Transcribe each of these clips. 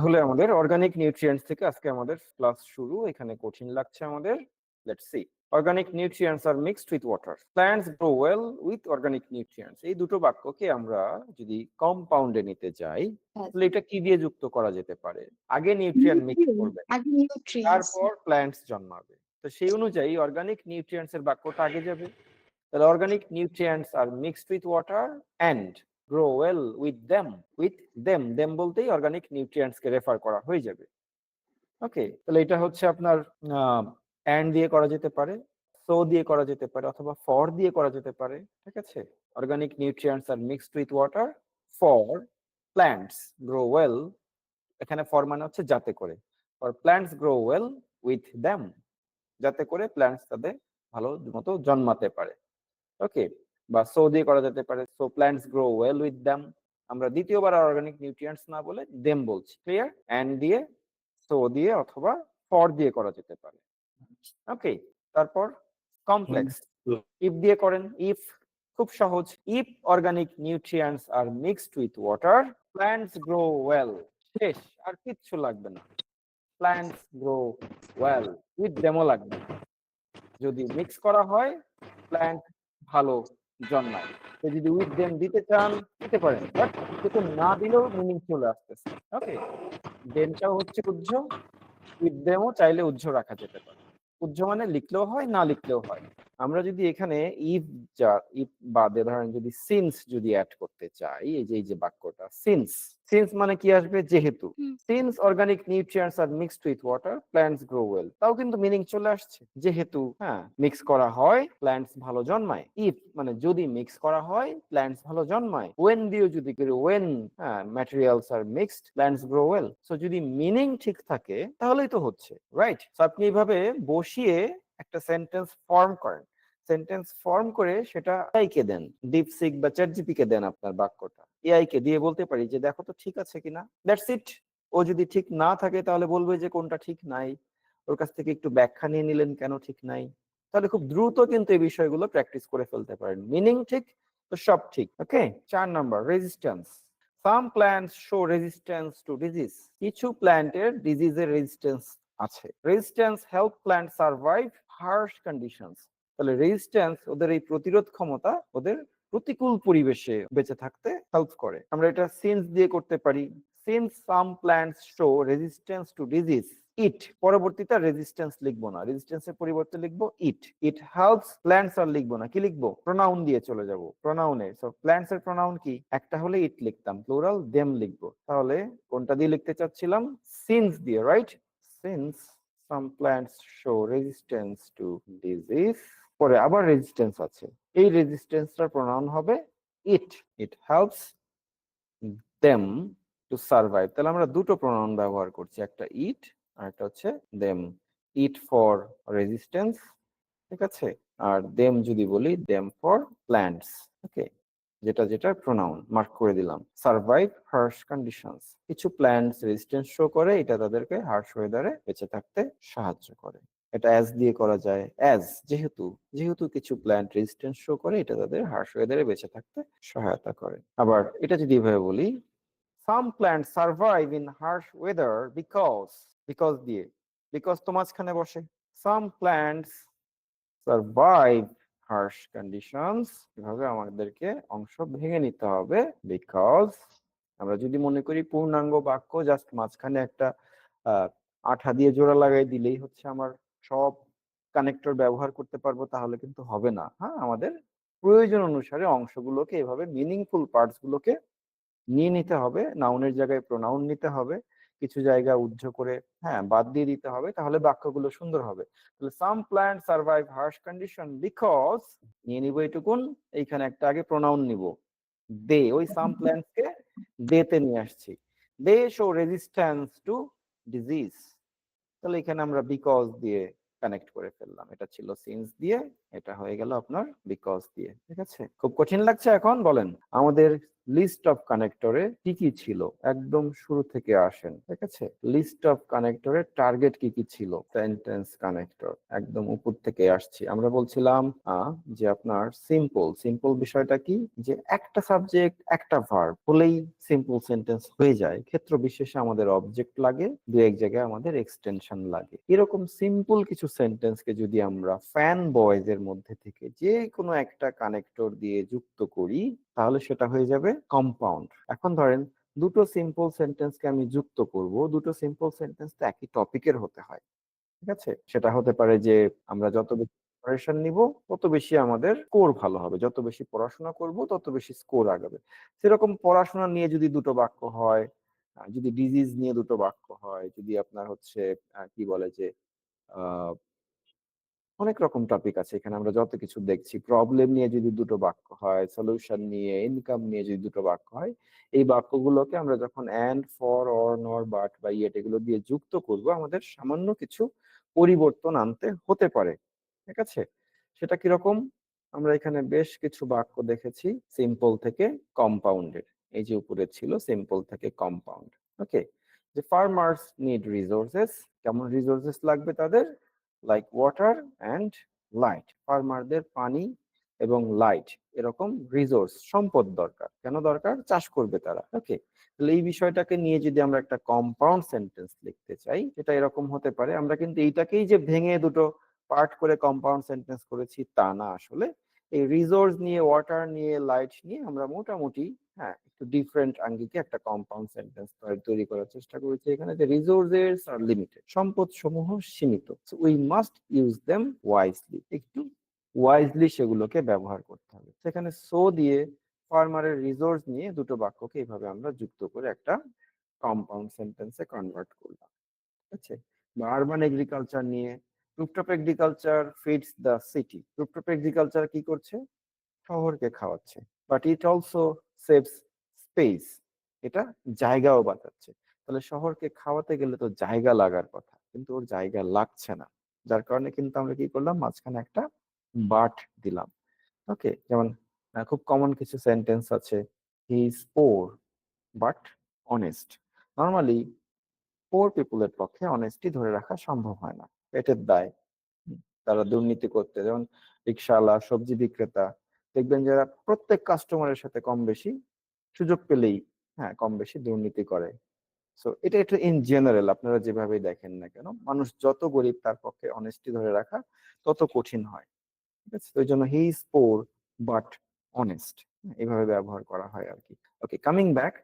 তাহলে আমাদের organic nutrients থেকে আজকে আমাদের ক্লাস শুরু। এখানে কঠিন লাগছে আমাদের। Let's see organic nutrients are mixed with water plants grow well with organic nutrients এই দুটো বাক্যকে আমরা যদি কম্পাউন্ডে নিতে যাই তাহলে এটা কি দিয়ে যুক্ত করা যেতে পারে? আগে নিউট্রিয়েন্ট মিক্স করবে। আগে নিউট্রিয়েন্টস তারপর প্ল্যান্টস জন্মাবে। তো সেই অনুযায়ী অর্গানিক নিউট্রিয়েন্টস এর বাক্যটা আগে যাবে। তাহলে organic nutrients are mixed with water and grow well with them with them them বলতেই অর্গানিক নিউট্রিয়েন্টসকে রেফার করা হয়ে যাবে। ওকে তাহলে এটা হচ্ছে আপনার অ্যান্ড দিয়ে করা যেতে পারে সো দিয়ে করা যেতে পারে, অথবা ফর দিয়ে করা যেতে পারে, ঠিক আছে? Organic nutrients are mixed with water for plants grow well এখানে ফর মানে হচ্ছে যাতে করে। For plants grow well with them যাতে করে প্ল্যান্টস তাদের ভালো মতো জন্মাতে পারে। ওকে বা সো দিয়ে করা যেতে পারে so plants grow well with them আমরা দ্বিতীয়বার আর অর্গানিক নিউট্রিয়েন্টস না বলে দেম বলছি ক্লিয়ার অ্যান্ড দিয়ে সো দিয়ে অথবা ফর দিয়ে করা যেতে পারে। ওকে তারপর কমপ্লেক্স ইফ দিয়ে করেন ইফ খুব সহজ। If organic nutrients are mixed with water plants grow well শেষ আর কিচ্ছু লাগবে না। Plants grow well with them লাগবে। যদি মিক্স করা হয় প্ল্যান্ট ভালো। জন্মায়। তো যদি উইথ দেম দিতে চান, দিতে পারেন। বাট কিন্তু না দিলেও মিনিং চলে আসতেছে। ওকে দেমটাও হচ্ছে উজ্জ উইথ দেমও চাইলে উজ্জ রাখা যেতে পারে। উজ্জ মানে লিখলেও হয়, না লিখলেও হয়। আমরা যদি এখানে ইফ যা ইফ বাদে ধরেন যদি সিন্স যদি অ্যাড করতে চাই এই যে এই যে বাক্যটা সিন্স সিন্স মানে কি আসবে? যেহেতু। Since organic nutrients are mixed with water plants grow well তাও কিন্তু মিনিং চলে আসছে। যেহেতু হ্যাঁ মিক্স করা হয় প্ল্যান্টস ভালো জন্মায়। ইফ মানে যদি মিক্স করা হয় প্ল্যান্টস ভালো জন্মায়। ওয়েন দিয়েও যদি করি ওয়েন হ্যাঁ materials are mixed plants grow well so যদি মিনিং ঠিক থাকে তাহলেই তো হচ্ছে রাইট সো আপনি এইভাবে বসিয়ে একটা সেন্টেন্স ফর্ম করেন। সেন্টেন্স ফর্ম করে সেটা এআই কে দেন ডিপসিক বা চ্যাটজিপি কে দেন আপনার বাক্যটা। এআই কে দিয়ে বলতে পারি যে, দেখো তো ঠিক আছে কিনা? দ্যাটস ইট ও যদি ঠিক না থাকে তাহলে বলবে যে, কোনটা ঠিক নাই? ওর কাছ থেকে একটু ব্যাখ্যা নিয়ে নিলেন কেন ঠিক নাই? তাহলে খুব দ্রুত কিন্তু এই বিষয়গুলো প্র্যাকটিস করে ফেলতে পারেন। মিনিং ঠিক? তো সব ঠিক ওকে চার number resistance some plants show resistance to disease কিছু প্ল্যান্টের ডিজিজের রেজিস্ট্যান্স আছে। Resistance help plant survive harsh conditions তাহলে রেজিস্ট্যান্স ওদের এই প্রতিরোধ ক্ষমতা ওদের প্রতিকূল পরিবেশে বেঁচে থাকতে হেল্প করে। আমরা এটা সিন্স দিয়ে করতে পারি। Since some plants show resistance to disease it পরবর্তীতে রেজিস্ট্যান্স লিখব না। রেজিস্ট্যান্সের পরিবর্তে লিখব ইট ইট হেল্পস প্ল্যান্টস আর লিখব না। কি লিখব? প্রোনাউন দিয়ে চলে যাব। প্রোনাউনে সো প্ল্যান্টস এর প্রোনাউন কি? একটা হলে ইট লিখতাম প্লুরাল দেম লিখব। তাহলে কোনটা দিয়ে লিখতে চাচ্ছিলাম? সিন্স দিয়ে right since some plants show resistance to disease পরে আবার রেজিস্ট্যান্স আছে। এই রেজিস্ট্যান্সটার প্রোনাউন হবে it it helps them to survive তাহলে আমরা দুটো প্রোনাউন ব্যবহার করছি, একটা ইট আর একটা হচ্ছে দেম ইট ফর রেজিস্ট্যান্স ঠিক আছে? আর দেম যদি বলি দেম ফর প্ল্যান্টস ওকে যেটা যেটা প্রোনাউন মার্ক করে দিলাম। সার্ভাইভ হার্শ কন্ডিশনস কিছু প্ল্যান্টস রেজিস্ট্যান্স শো করে, এটা তাদেরকে হার্শ ওয়েদারে বেঁচে থাকতে সাহায্য করে। এটা অ্যাজ দিয়ে করা যায়। অ্যাজ যেহেতু যেহেতু কিছু প্ল্যান্ট রেজিস্ট্যান্স শো করে, এটা তাদের হার্শ ওয়েদারে বেঁচে থাকতে সহায়তা করে। আবার এটা যদি এভাবে বলি some plant survive in harsh weather because because দিয়ে বিকজ তো মাঝখানে বসে। Some plants survive harsh conditions এভাবে আমাদেরকে অংশ ভেঙে নিতে হবে বিকজ আমরা যদি মনে করি পূর্ণাঙ্গ বাক্য জাস্ট মাঝখানে একটা আঠা দিয়ে জোড়া লাগাই দিলেই হচ্ছে আমার সব কানেক্টর ব্যবহার করতে পারব তাহলে কিন্তু হবে না। হ্যাঁ আমাদের প্রয়োজন অনুসারে অংশগুলোকে এভাবে মিনিংফুল পার্টস গুলোকে নিয়ে নিতে হবে নাউনের জায়গায় প্রোনাউন নিতে হবে কিছু জায়গা উজ্জ করে হ্যাঁ বাদ দিয়ে দিতে হবে তাহলে বাক্যগুলো সুন্দর হবে। তাহলে some plant survive harsh condition because নিয়ে নিব এইটুকুন এইখানে একটা আগে প্রোনাউন নিব। দে ওই সাম প্ল্যান্টস কে দেতে নিয়ে আসছি। They show resistance to disease তাহলে এখানে আমরা বিকজ দিয়ে কানেক্ট করে ফেললাম। এটা ছিল সিন্স দিয়ে, এটা হয়ে গেল আপনার বিকজ দিয়ে, ঠিক আছে? খুব কঠিন লাগছে এখন, বলেন। আমাদের লিস্ট অফ কানেক্টরে কি কি ছিল? একদম শুরু থেকে আসেন, ঠিক আছে? লিস্ট অফ কানেক্টরের টার্গেট কি কি ছিল? সেন্টেন্স কানেক্টর একদম উপর থেকে আসছি। আমরা বলছিলাম যে আপনার সিম্পল সিম্পল বিষয়টা কি? যে একটা সাবজেক্ট একটা ভার্ব হলেই সিম্পল সেন্টেন্স হয়ে যায়। ক্ষেত্র বিশেষে আমাদের অবজেক্ট লাগে, দু এক জায়গায় আমাদের এক্সটেনশন লাগে। এরকম সিম্পল কিছু সেন্টেন্সকে যদি আমরা ফ্যান বয়েজ এর মধ্যে থেকে যে কোনো একটা কানেক্টর দিয়ে যুক্ত করি তাহলে সেটা হয়ে যাবে কম্পাউন্ড এখন ধরেন দুটো সিম্পল সেন্টেন্সকে আমি যুক্ত করব, দুটো সিম্পল সেন্টেন্স তো একই টপিকের হতে হয়, ঠিক আছে? সেটা হতে পারে যে আমরা যত বেশি প্রিপারেশন নিব, তত বেশি আমাদের স্কোর ভালো হবে। যত বেশি পড়াশোনা করব, তত বেশি স্কোর আগাবে। সেরকম পড়াশোনা নিয়ে যদি দুটো বাক্য হয় যদি ডিজিজ নিয়ে দুটো বাক্য হয়, যদি আপনার হচ্ছে কি বলে যে অনেক রকম টপিক আছে। এখানে আমরা যত কিছু দেখছি প্রবলেম নিয়ে যদি দুটো বাক্য হয় সলিউশন নিয়ে ইনকাম নিয়ে যদি দুটো বাক্য হয়, এই বাক্যগুলোকে আমরা যখন and for or nor but বা ইয়েট এগুলো দিয়ে যুক্ত করব, আমাদের সামান্য কিছু পরিবর্তন আনতে হতে পারে। ঠিক আছে? সেটা কীরকম? আমরা এখানে বেশ কিছু বাক্য দেখেছি সিম্পল থেকে কম্পাউন্ডের এই যে উপরে ছিল সিম্পল থেকে কম্পাউন্ড ওকে যে ফার্মার্স নিড রিসোর্সেস কেমন রিসোর্সেস লাগবে তাদের? লাইক ওয়াটার অ্যান্ড লাইট ফার্মারদের পানি এবং লাইট এরকম রিসোর্স সম্পদ দরকার। কেন দরকার? চাষ করবে তারা ওকে তাহলে এই বিষয়টাকে নিয়ে যদি আমরা একটা কম্পাউন্ড সেন্টেন্স লিখতে চাই সেটা এরকম হতে পারে, আমরা কিন্তু এইটাকেই যে ভেঙে দুটো পার্ট করে কম্পাউন্ড সেন্টেন্স করেছি তা না আসলে। এই রিসোর্স নিয়ে ওয়াটার নিয়ে লাইট নিয়ে আমরা মোটামুটি হ্যাঁ একটু ডিফারেন্ট আঙ্গিকে একটা কম্পাউন্ড সেন্টেন্স তৈরি করার চেষ্টা করেছি এখানে যে রিসোর্সেস আর লিমিটেড সম্পদ সমূহ সীমিত we must use them wisely একটু ওয়াইজলি সেগুলোকে ব্যবহার করতে হবে। সেখানে সো দিয়ে ফার্মারের রিসোর্স নিয়ে দুটো বাক্যকে এইভাবে আমরা যুক্ত করে একটা কম্পাউন্ড সেন্টেন্সে কনভার্ট করলাম। ঠিক আছে বা আরবান এগ্রিকালচার নিয়ে rooftop agriculture feeds the city rooftop agriculture কি করছে? শহরকে খাওয়াচ্ছে। But it also saves space. এটা জায়গাও বাঁচাচ্ছে। তাহলে শহরকে খাওয়াতে গেলে তো জায়গা লাগার কথা, কিন্তু ওর জায়গা লাগছে না। যার কারণে কিন্তু আমরা কি করলাম? মাঝখানে একটা বাট দিলাম। ওকে, যেমন খুব কমন কিছু সেন্টেন্স আছে he is poor but honest normally poor পিপুলের পক্ষে অনেস্টি ধরে রাখা সম্ভব হয় না। পেটের দায়। তারা দুর্নীতি করতে, যেমন রিক্সাওয়ালা সবজি বিক্রেতা দেখবেন যারা প্রত্যেক কাস্টমারের সাথে কম বেশি সুযোগ পেলেই হ্যাঁ কম বেশি দুর্নীতি করে। সো এটা একটু ইন জেনারেল আপনারা যেভাবেই দেখেন না কেন, মানুষ যত গরিব তার পক্ষে অনেস্টি ধরে রাখা তত কঠিন হয়। ঠিক আছে? ওই জন্য he is poor but honest এইভাবে ব্যবহার করা হয় আর কি ওকে কামিং ব্যাক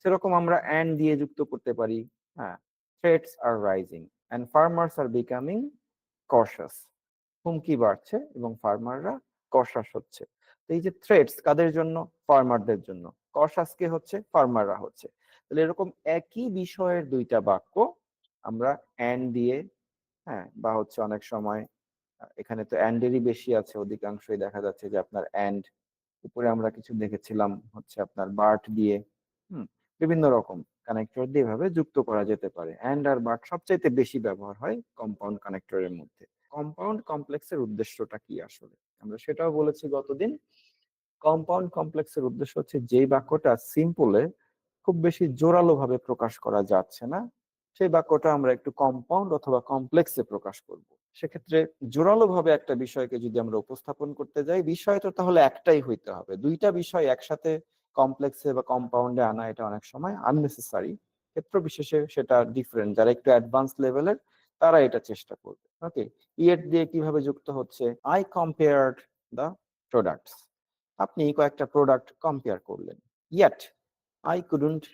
সেরকম আমরা অ্যান্ড দিয়ে যুক্ত করতে পারি হ্যাঁ threats are rising and farmers are becoming conscious হুমকি বাড়ছে এবং ফার্মাররা কশাস হচ্ছে। এই যে থ্রেটস কাদের জন্য? ফার্মারদের জন্য। কশাস কে হচ্ছে ফার্মাররা হচ্ছে। তাহলে এরকম একই বিষয়ের দুইটা বাক্য আমরা অ্যান্ড দিয়ে হ্যাঁ বা হচ্ছে অনেক সময় এখানে তো অ্যান্ডেরই বেশি আছে, অধিকাংশই দেখা যাচ্ছে যে আপনার অ্যান্ড উপরে আমরা কিছু দেখেছিলাম হচ্ছে আপনার বার্ট দিয়ে, হুম, বিভিন্ন রকম কানেক্টর দিয়ে এভাবে যুক্ত করা যেতে পারে। অ্যান্ড আর বার্ট সবচাইতে বেশি ব্যবহার হয় কম্পাউন্ড কানেক্টরের মধ্যে। কম্পাউন্ড কমপ্লেক্সের উদ্দেশ্যটা কি আসলে? আমরা সেটাও বলেছি গতদিন। কম্পাউন্ড কমপ্লেক্সের উদ্দেশ্য হচ্ছে যেই বাক্যটা সিম্পলে খুব বেশি জোরালো ভাবে প্রকাশ করা যাচ্ছে না, সেই বাক্যটা আমরা একটু কম্পাউন্ড অথবা কমপ্লেক্সে প্রকাশ করব। সেক্ষেত্রে জোরালো ভাবে একটা বিষয়কে যদি আমরা উপস্থাপন করতে যাই, বিষয় তো তাহলে একটাই হইতে হবে। দুইটা বিষয় একসাথে কমপ্লেক্সে বা কম্পাউন্ডে আনা এটা অনেক সময় আননেসেসারি ক্ষেত্র বিশেষে সেটা ডিফারেন্ট যারা একটু অ্যাডভান্স লেভেলের তারা এটা চেষ্টা করবে। ওকে ইয়েট দিয়ে কীভাবে যুক্ত হচ্ছে? আই কম্পেয়ার্ড দ্য প্রোডাক্টস আপনি কয়েকটা প্রোডাক্ট কম্পেয়ার করলেন। ইয়েট আই কুডন্ট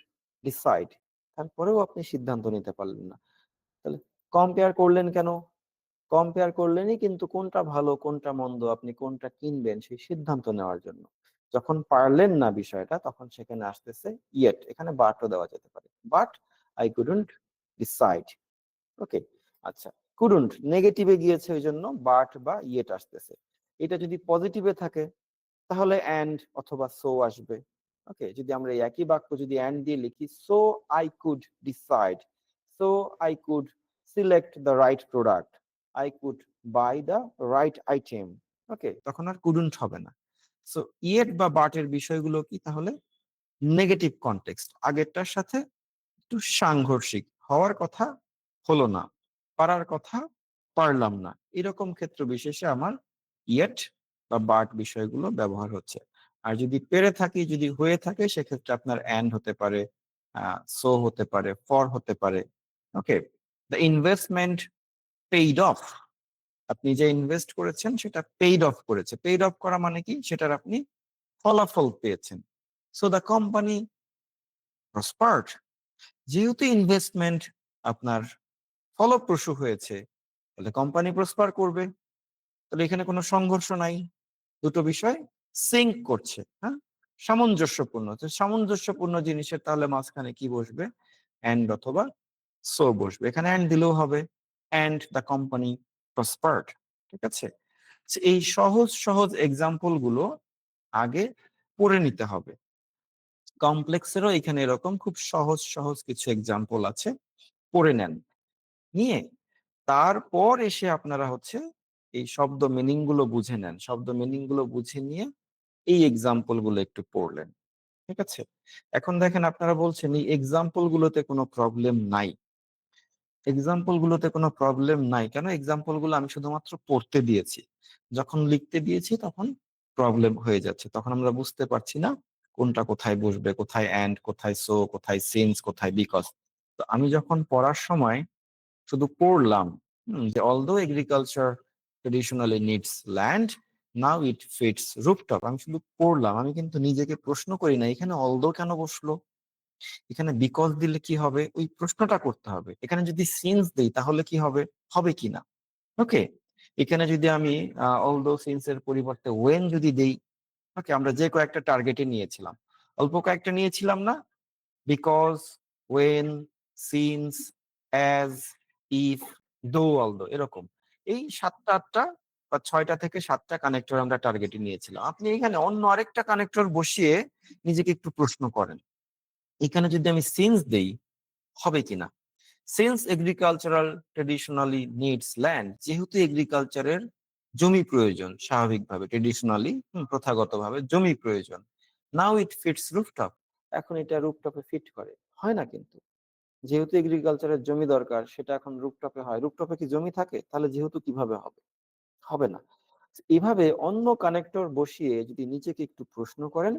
ডিসাইড তারপরেও আপনি সিদ্ধান্ত নিতে পারলেন না। তাহলে কম্পেয়ার করলেন কেন? কম্পেয়ার করলেনই কিন্তু কোনটা ভালো, কোনটা মন্দ, আপনি কোনটা কিনবেন সেই সিদ্ধান্ত নেওয়ার জন্য। যখন পারলেন না বিষয়টা, তখন সেখানে আসতেছে ইয়েট এখানে বাটও দেওয়া যেতে পারে। But I couldn't decide okay আচ্ছা কুডন্ট নেগেটিভে গিয়েছে ওই জন্য বাট বা ইয়েট আসতেছে। এটা যদি পজিটিভে থাকে, তাহলে অ্যান্ড অথবা সো আসবে। ওকে, যদি আমরা একই বাক্য যদি অ্যান্ড দিয়ে লিখি, so I could decide, so I could select the right product, I could buy the right item. Okay, তখন আর কুডন্ট হবে না। সো ইয়েট বা বাটের বিষয়গুলো কি তাহলে? নেগেটিভ কনটেক্সট, আগেরটার সাথে একটু সাংঘর্ষিক, হওয়ার কথা হলো না। পারার কথা পারলাম না। এরকম ক্ষেত্র বিশেষে আমার ইয়েট বা বাট বিষয়গুলো ব্যবহার হচ্ছে। আর যদি পেরে থাকি, যদি হয়ে থাকে, সেক্ষেত্রে আপনার অ্যান্ড হতে পারে সো হতে পারে ফর হতে পারে। Okay? The investment paid off আপনি যে ইনভেস্ট করেছেন, সেটা পেইড অফ করেছে। পেইড অফ করা মানে কি? সেটার আপনি ফলাফল পেয়েছেন। সো দ্য কোম্পানি প্রসপার্ট যেহেতু ইনভেস্টমেন্ট আপনার ফলপ্রসূ হয়েছে। তাহলে কোম্পানি প্রসপার করবে। তাহলে এখানে কোনো সংঘর্ষ নাই। দুটো বিষয় সিঙ্ক করছে হ্যাঁ? সামঞ্জস্যপূর্ণ। সামঞ্জস্যপূর্ণ জিনিসের তাহলে মাঝখানে কি বসবে? অ্যান্ড অথবা সো বসবে। এখানে অ্যান্ড দিলেও হবে। অ্যান্ড দ্য কোম্পানি প্রসপার্ট ঠিক আছে? এই সহজ সহজ এক্সাম্পলগুলো আগে পড়ে নিতে হবে। কমপ্লেক্সেরও এখানে এরকম খুব সহজ সহজ কিছু এক্সাম্পল আছে। পড়ে নেন। নিয়ে তারপর এসে আপনারা হচ্ছে এই শব্দ মিনিংগুলো বুঝে নেন। শব্দ মিনিংগুলো বুঝে নিয়ে এই এক্সাম্পলগুলো একটু পড়লেন, ঠিক আছে? এখন দেখেন আপনারা বলছেন এই এক্সাম্পল গুলোতে কোনো প্রবলেম নাই। এক্সাম্পল গুলোতে কোনো প্রবলেম নাই। কেন? এক্সাম্পলগুলো আমি শুধুমাত্র পড়তে দিয়েছি। যখন লিখতে দিয়েছি তখন প্রবলেম হয়ে যাচ্ছে। তখন আমরা বুঝতে পারছি না কোনটা কোথায় বসবে, কোথায় অ্যান্ড কোথায় সো কোথায় সিন্স কোথায় বিকজ তো আমি যখন পড়ার সময় শুধু পড়লাম যে although agriculture traditionally needs land now it fits rooftop আমি শুধু পড়লাম, আমি কিন্তু নিজেকে প্রশ্ন করি না, এখানে অলদো কেন বসল? এখানে বিকজ দিলে কি হবে? ওই প্রশ্নটা করতে হবে। এখানে যদি সিন্স দিই, তাহলে কি হবে? হবে কি না? ওকে এখানে যদি আমি অলদো সিন্স এর পরিবর্তে ওয়েন যদি দেই ওকে আমরা যে কয়েকটা টার্গেটে নিয়েছিলাম। অল্প কয়েকটা নিয়েছিলাম না? Because when since as if though, এরকম। এই সাতটা, আটটা বা ছয়টা থেকে সাতটা কানেক্টর আমরা টার্গেটে নিয়েছিলাম। আপনি এখানে অন্য আরেকটা কানেক্টর বসিয়ে নিজেকে একটু প্রশ্ন করেন। এখানে যদি আমি সিন্স দেই, হবে কিনা? Since agricultural traditionally needs land যেহেতু এগ্রিকালচারের জমি প্রয়োজন, স্বাভাবিকভাবে ট্রেডিশনালি প্রথাগতভাবে জমি প্রয়োজন। নাও ইট ফিটস রুফটপ এখন এটা রুফটপে ফিট করে। হয় না কিন্তু। যেহেতু এগ্রিকালচারের জমি দরকার, সেটা এখন রুফটপে হয়। রুফটপে কি জমি থাকে? তাহলে যেহেতু কীভাবে হবে? হবে না। এভাবে অন্য কানেক্টর বসিয়ে যদি নিজেকে একটু প্রশ্ন করেন,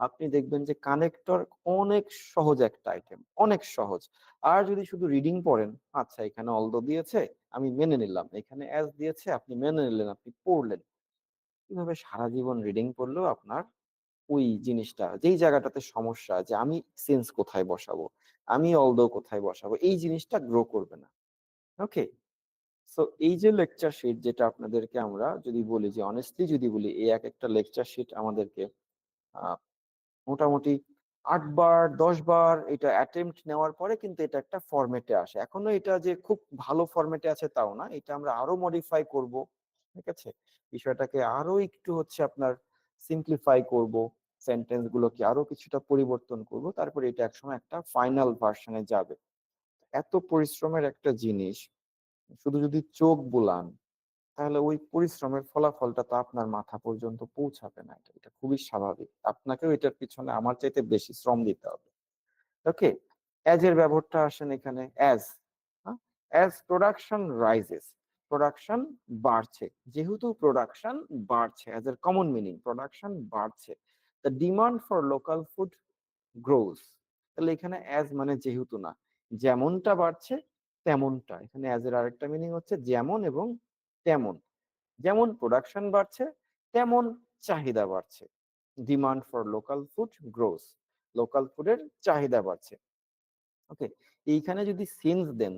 আপনি দেখবেন যে কানেক্টর অনেক সহজ একটা আইটেম অনেক সহজ। আর যদি শুধু রিডিং পড়েন আচ্ছা এখানে অলদো দিয়েছে, আমি মেনে নিলাম। এখানে অ্যাজ দিয়েছে, আপনি মেনে নিলেন, আপনি পড়লেন। কীভাবে সারা জীবন রিডিং পড়লেও আপনার ওই জিনিসটা, যেই জায়গাটাতে সমস্যা যে আমি সেন্স কোথায় বসাবো, আমি অলদো কোথায় বসাবো, এই জিনিসটা গ্রো করবে না। ওকে সো এই যে লেকচার শিট যেটা আপনাদেরকে আমরা যদি বলি যে অনেস্টলি যদি বলি, এই এক একটা লেকচার শিট আমাদেরকে মোটামুটি আট বার, দশ বার এটা অ্যাটেম্পট নেওয়ার পরে কিন্তু এটা একটা ফরম্যাটে আসে। এখনও এটা যে খুব ভালো ফরম্যাটে আছে তাও না, এটা আমরা আরও মডিফাই করব, ঠিক আছে? বিষয়টাকে আরও একটু হচ্ছে আপনার সিম্পলিফাই করব। সেন্টেন্স গুলোকে আরও কিছুটা পরিবর্তন করব? তারপরে এটা একসময় একটা ফাইনাল ভার্সনে যাবে। এত পরিশ্রমের একটা জিনিস, শুধু যদি চোখ বুলান, তাহলে ওই পরিশ্রমের ফলাফলটা তো আপনার মাথা পর্যন্ত পৌঁছাবে না। এটা এটা খুবই স্বাভাবিক। আপনাকেও এটার পিছনে আমার চাইতে বেশি শ্রম দিতে হবে। ওকে অ্যাজ এর ব্যবহারটা আসেন এখানে as as production rises production বাড়ছে। যেহেতু প্রোডাকশন বাড়ছে অ্যাজ এর কমন মিনিং প্রোডাকশন বাড়ছে the demand for local food grows তাহলে এখানে অ্যাজ মানে যেহেতু না, যেমনটা বাড়ছে তেমনটা। এখানে অ্যাজ এর আরেকটা মিনিং হচ্ছে যেমন এবং তেমন। যেমন প্রোডাকশন বাড়ছে, তেমন চাহিদা বাড়ছে। Demand for local food grows local ফুডের চাহিদা বাড়ছে। ওকে এইখানে যদি since then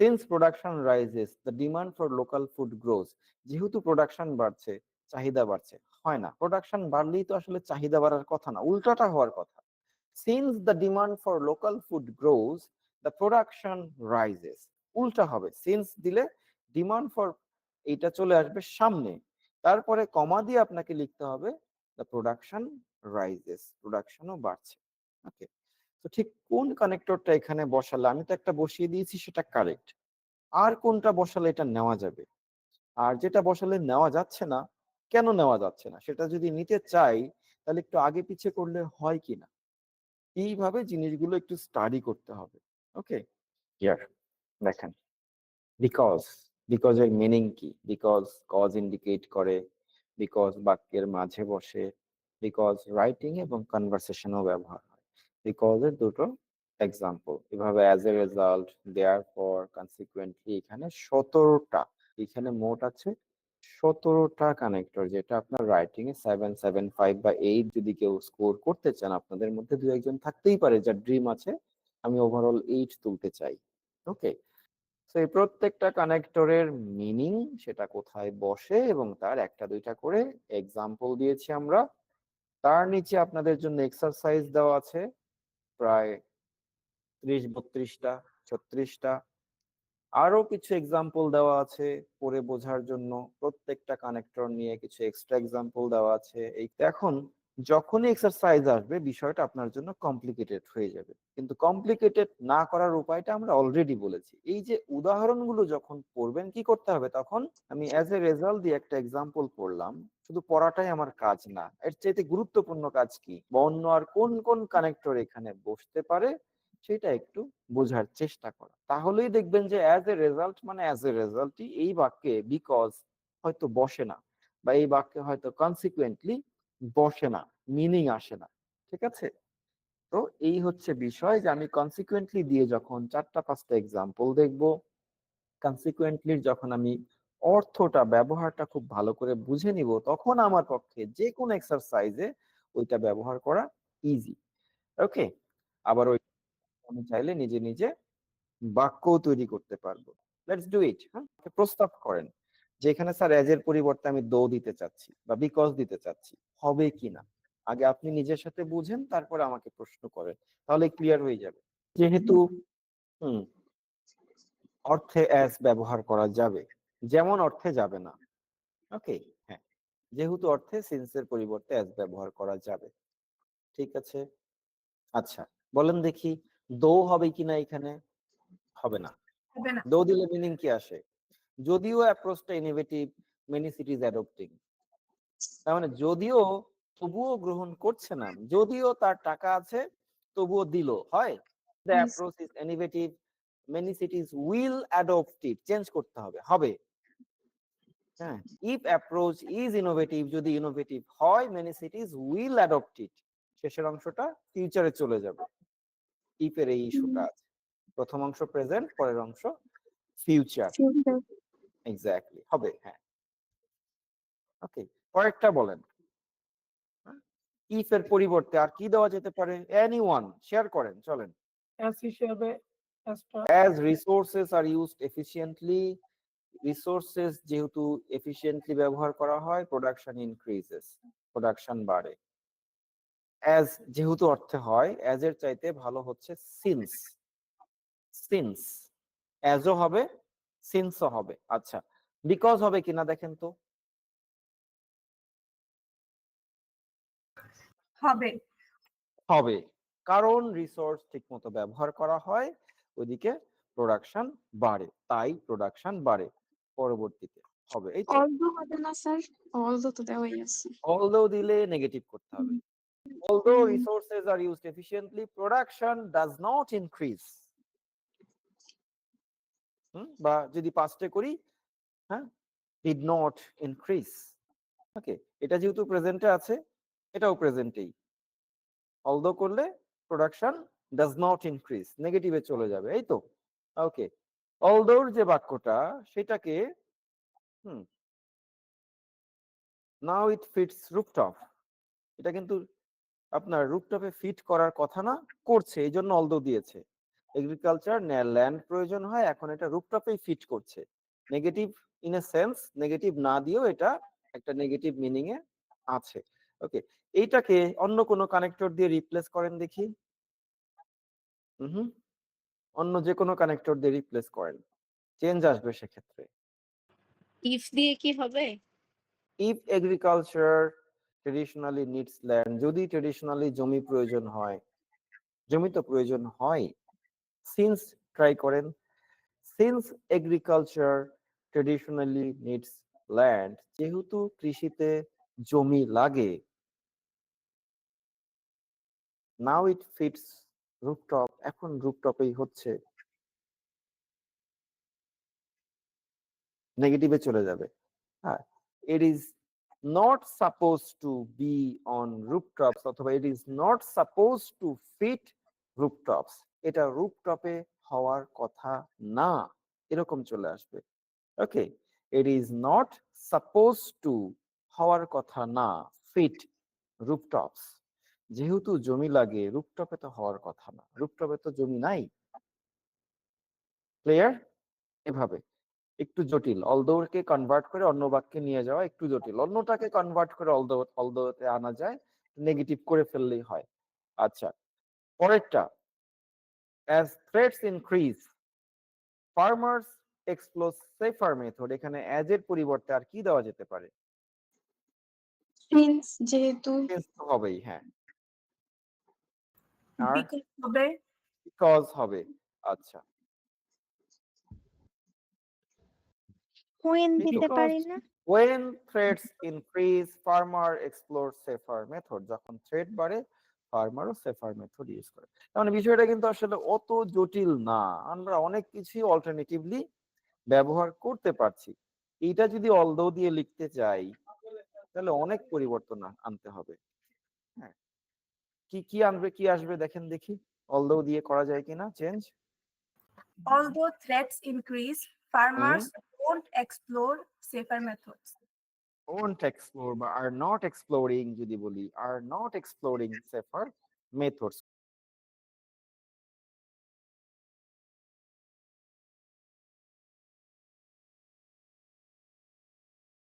since production rises the demand for local food grows যেহেতু প্রোডাকশন বাড়ছে, চাহিদা বাড়ছে হয় না। প্রোডাকশন বাড়লেই তো আসলে চাহিদা বাড়ার কথা না, উল্টাটা হওয়ার কথা। Since the demand for local food grows the production rises উল্টা হবে। সিন্স দিলে ডিমান্ড ফর এইটা চলে আসবে সামনে। তারপরে কমা দিয়ে আপনাকে লিখতে হবে দ্য প্রোডাকশন রাইজেস প্রোডাকশনও বাড়ছে। ওকে তো ঠিক কোন কানেক্টরটা এখানে বসালে? আমি তো একটা বসিয়ে দিয়েছি, সেটা কারেক্ট আর কোনটা বসালে এটা নেওয়া যাবে? আর যেটা বসালে নেওয়া যাচ্ছে না কেন নেওয়া যাচ্ছে না? সেটা যদি নিতে চাই, তাহলে একটু আগে পিছে করলে হয় কি না? এইভাবে জিনিসগুলো একটু স্টাডি করতে হবে ওকে ইয়ার দেখেন। বিকজ বিকজ এর মিনিং কি? বিকজ কজ ইন্ডিকেট করে বিকজ বাক্যের মাঝে বসে বিকজ রাইটিং এবং কনভারসেশনও ব্যবহার হয়। বিকজ এর দুটো এক্সাম্পল এভাবে as a result therefore consequently এখানে সতেরোটা, এখানে মোট আছে সতেরোটা কানেক্টর যেটা আপনার রাইটিং এ সেভেন সেভেন ফাইভ বা এইট যদি কেউ স্কোর করতে চান, আপনাদের মধ্যে দু একজন থাকতেই পারে যার ড্রিম আছে, আমি ওভারঅল এইট তুলতে চাই। ওকে তো এই প্রত্যেকটা কানেক্টরের মিনিং সেটা কোথায় বসে এবং তার একটা, দুইটা করে এক্সাম্পল দিয়েছি আমরা। তার নিচে আপনাদের জন্য এক্সারসাইজ দেওয়া আছে, প্রায় ত্রিশ বত্রিশটা ছত্রিশটা আরও কিছু এক্সাম্পল দেওয়া আছে পড়ে বোঝার জন্য। প্রত্যেকটা কানেক্টর নিয়ে কিছু এক্সট্রা এক্সাম্পল দেওয়া আছে। এই এখন যখনই এক্সারসাইজ আসবে, বিষয়টা আপনার জন্য কমপ্লিকেটেড হয়ে যাবে। কিন্তু কমপ্লিকেটেড না করার উপায়টা আমরা অলরেডি বলেছি। এই যে উদাহরণগুলো যখন পড়বেন, কি করতে হবে? তখন আমি অ্যাজ এ রেজাল্ট দিয়ে একটা এক্সাম্পল পড়লাম। শুধু পড়াটাই আমার কাজ না, এর চাইতে গুরুত্বপূর্ণ কাজ কি? বা অন্য আর কোন কোন কানেক্টর এখানে বসতে পারে? সেটা একটু বোঝার চেষ্টা করা। তাহলেই দেখবেন যে অ্যাজ এ রেজাল্ট মানে অ্যাজ এ রেজাল্টই এই বাক্যে বিকজ হয়তো বসে না বা এই বাক্যে হয়তো কনসিকুয়েন্টলি বসে না মিনিং আসে না, ঠিক আছে? তো এই হচ্ছে বিষয় যে আমি কনসিকুয়েন্টলি দিয়ে যখন চারটা, পাঁচটা এক্সাম্পল দেখব কনসিকুয়েন্টলির যখন আমি অর্থটা, ব্যবহারটা খুব ভালো করে বুঝে নিব, তখন আমার পক্ষে যে কোনো এক্সারসাইজে ওইটা ব্যবহার করা ইজি ওকে আবার ওই আমি চাইলে নিজে নিজে বাক্যও তৈরি করতে পারব। লেটস ডু ইট হ্যাঁ? প্রস্তাব করেন যে, এখানে স্যার এজ এর পরিবর্তে আমি দো দিতে চাচ্ছি বা বিকজ দিতে চাচ্ছি, হবে কিনা আগে আপনি নিজের সাথে বুঝেন, তারপরে আমাকে প্রশ্ন করেন, তাহলে ক্লিয়ার হয়ে যাবে। যেহেতু হুম, অর্থে অ্যাজ ব্যবহার করা যাবে, যেমন অর্থে যাবে না। ওকে হ্যাঁ যেহেতু অর্থে সিন্সের পরিবর্তে অ্যাজ ব্যবহার করা যাবে। ঠিক আছে? আচ্ছা বলেন দেখি দো হবে কিনা এখানে হবে না। দো দিলে মিনিং কি আসে? যদিও অ্যাপ্রোচটা ইনোভেটিভ মেনি সিটিজ অ্যাডপ্টিং তার মানে যদিও তবুও গ্রহণ করছে না যদিও তার টাকা আছে তবুও দিল হয়? The. Approach is innovative many cities will adopt it change করতে হবে হবে। হ্যাঁ ইফ অ্যাপ্রোচ ইজ ইনোভেটিভ যদি ইনোভেটিভ হয় many cities will adopt it শেষের অংশটা ফিউচারে চলে যাবে। ইফের এই ইস্যুটা আছে। প্রথম অংশ প্রেজেন্ট পরের অংশ ফিউচার এক্স্যাক্টলি হবে হ্যাঁ। ওকে পরেরটা বলেন। ইফ এর পরিবর্তে আর কি দেওয়া যেতে পারে? এনি ওয়ান শেয়ার করেন চলেন। অ্যাস হিসেবে as resources are used efficiently resources যেহেতু এফিসিয়েন্টলি ব্যবহার করা হয় প্রোডাকশন ইনক্রিজেস প্রোডাকশন বাড়ে। অ্যাজ যেহেতু অর্থে হয় অ্যাজ এর চাইতে ভালো হচ্ছে সিন্স সিন্স অ্যাজও হবে সিন্সও হবে। আচ্ছা বিকজ হবে কিনা দেখেন তো। হবে। হবে। কারণ রিসোর্স ঠিকমতো ব্যবহার করা হয় ওইদিকে প্রোডাকশন বাড়ে তাই প্রোডাকশন বাড়ে পরবর্তীতে হবে। এই তো। Although হবে না স্যার although তো দেওয়াই আছে। Although দিলে নেগেটিভ করতে হবে। Although hmm. resources are used efficiently production does not increase. বা যদি পাস্টে করি হ্যাঁ did not increase. ওকে এটা যেহেতু প্রেজেন্টে আছে এটাও প্রেজেন্টেই অলদো করলে প্রোডাকশন ডাজ নট ইনক্রিজ নেগেটিভে চলে যাবে এই তো ওকে অলদোর যে বাক্যটা সেটাকে হুম নাও ইট ফিটস রুপটপ এটা কিন্তু আপনার রুপটপে ফিট করার কথা না করছে এই জন্য অলদো দিয়েছে এগ্রিকালচার ল্যান্ড প্রয়োজন হয় এখন এটা রুপটপেই ফিট করছে। Negative in a sense negative না দিয়েও এটা একটা নেগেটিভ মিনিং এ আছে। ওকে এইটাকে অন্য কোনো কানেক্টর দিয়ে রিপ্লেস করেন দেখি। হুম অন্য যে কোনো কানেক্টর দিয়ে রিপ্লেস করেন। চেঞ্জ আসবে সেক্ষেত্রে। ইফ দিয়ে কি হবে? If agriculture traditionally needs land যদি ট্রেডিশনালি জমি প্রয়োজন হয়, জমি তো প্রয়োজন হয় সিন্স ট্রাই করেন since agriculture traditionally needs land যেহেতু কৃষিতে জমি লাগে নাও ইট ফিটস রুফটপ এখন রুফটপেই হচ্ছে নেগেটিভে চলে যাবে হ্যাঁ it is not suppose to be on rooftops অথবা it is not suppose to fit rooftops এটা রুফটপে হওয়ার কথা না। এরকম চলে আসবে। Okay it is not suppose to হওয়ার কথা না। ফিট রুফটপস যেহেতু জমি লাগে রুফটপে তো হওয়ার কথা না। রুফটপে তো জমি নাই। ক্লিয়ার এভাবে। একটু জটিল। অলদৌরকে কনভার্ট করে অন্য বাক্যে নিয়ে যাওয়া একটু জটিল। অন্যটাকে কনভার্ট করে অলদৌ অলদৌতে আনা যায় নেগেটিভ করে ফেললেই হয়। আচ্ছা পরেরটা। As threats increase farmers explore safer method এখানে অ্যাজ এর পরিবর্তে আর কি দেওয়া যেতে পারে? সিন্স যেহেতু হবেই হ্যাঁ। আর বিকজ হবে। কজ হবে আচ্ছা। কোয়েন দিতে পারি না? when threats increase farmer explore safer method যখন থ্রেট বাড়ে ফার্মারও সেফার মেথড ইউজ করে। মানে বিষয়টা কিন্তু আসলে অত জটিল না। আমরা অনেক কিছুই অল্টারনেটিভলি ব্যবহার করতে পারছি। এইটা যদি অলদো দিয়ে লিখতে চাই তাহলে অনেক পরিবর্তন আনতে হবে। হ্যাঁ। কি কি আনবে কি আসবে দেখেন দেখি। অলদো দিয়ে করা যায় কিনা? Change although threats increase farmers won't explore safer methods won't explore বা are not exploring যদি বলি are not exploring safer methods